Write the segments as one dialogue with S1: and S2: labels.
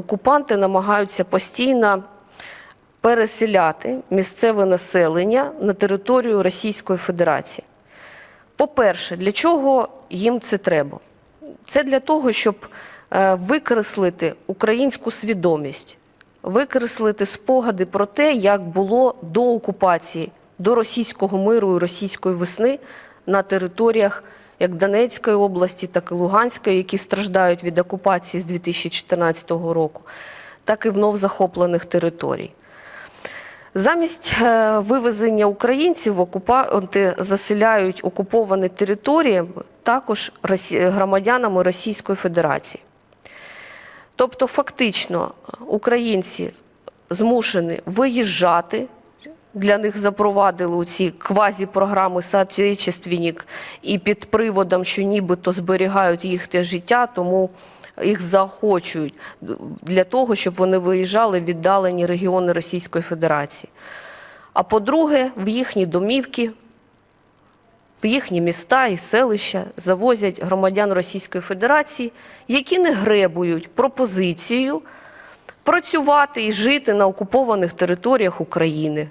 S1: окупанти намагаються постійно переселяти місцеве населення на територію Російської Федерації. По-перше, для чого їм це треба? Це для того, щоб е, викреслити українську свідомість, викреслити спогади про те, як було до окупації, до російського миру і російської весни на територіях як Донецької області, так і Луганської, які страждають від окупації з 2014 року, так і вновь захоплених територій. Замість е, вивезення українців окупанти заселяють окуповані території також громадянами Російської Федерації. Тобто, фактично, українці змушені виїжджати. Для них запровадили ці квазі-програми «Соотечественник» і під приводом, що нібито зберігають їхнє життя, тому їх заохочують для того, щоб вони виїжджали в віддалені регіони Російської Федерації. А по-друге, в їхні домівки, в їхні міста і селища завозять громадян Російської Федерації, які не гребують пропозицією працювати і жити на окупованих територіях України.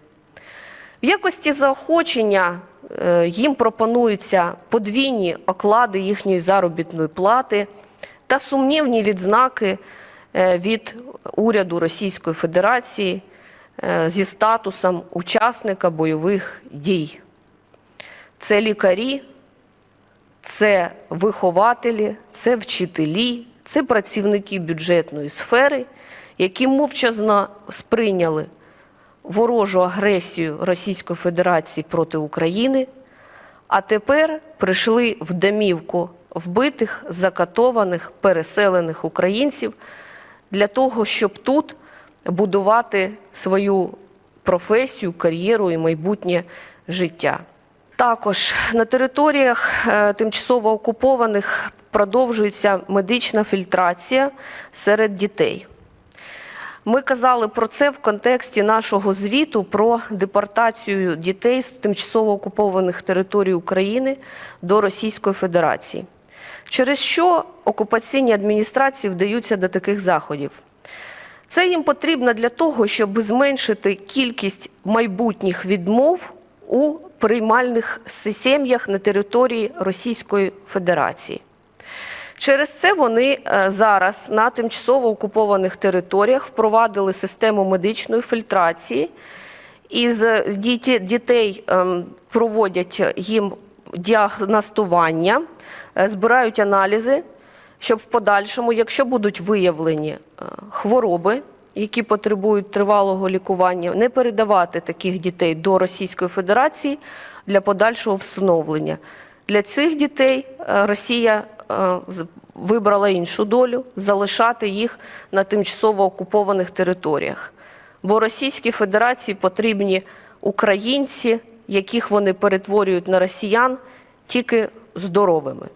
S1: В якості заохочення е, їм пропонуються подвійні оклади їхньої заробітної плати та сумнівні відзнаки е, від уряду Російської Федерації е, зі статусом учасника бойових дій. Це лікарі, це вихователі, це вчителі, це працівники бюджетної сфери, які мовчазно сприйняли ворожу агресію Російської Федерації проти України, а тепер прийшли в домівку вбитих, закатованих, переселених українців для того, щоб тут будувати свою професію, кар'єру і майбутнє життя. Також на територіях е, тимчасово окупованих продовжується медична фільтрація серед дітей. Ми казали про це в контексті нашого звіту про депортацію дітей з тимчасово окупованих територій України до Російської Федерації. Через що окупаційні адміністрації вдаються до таких заходів? Це їм потрібно для того, щоб зменшити кількість майбутніх відмов у приймальних сім'ях на території Російської Федерації. Через це вони е, зараз на тимчасово окупованих територіях впровадили систему медичної фільтрації, і з дітей ем, проводять їм діагностування, е, збирають аналізи, щоб в подальшому, якщо будуть виявлені е, хвороби, які потребують тривалого лікування, не передавати таких дітей до Російської Федерації для подальшого встановлення. Для цих дітей Росія вибрала іншу долю залишати їх на тимчасово окупованих територіях. Бо Російській Федерації потрібні українці, яких вони перетворюють на росіян, тільки здоровими.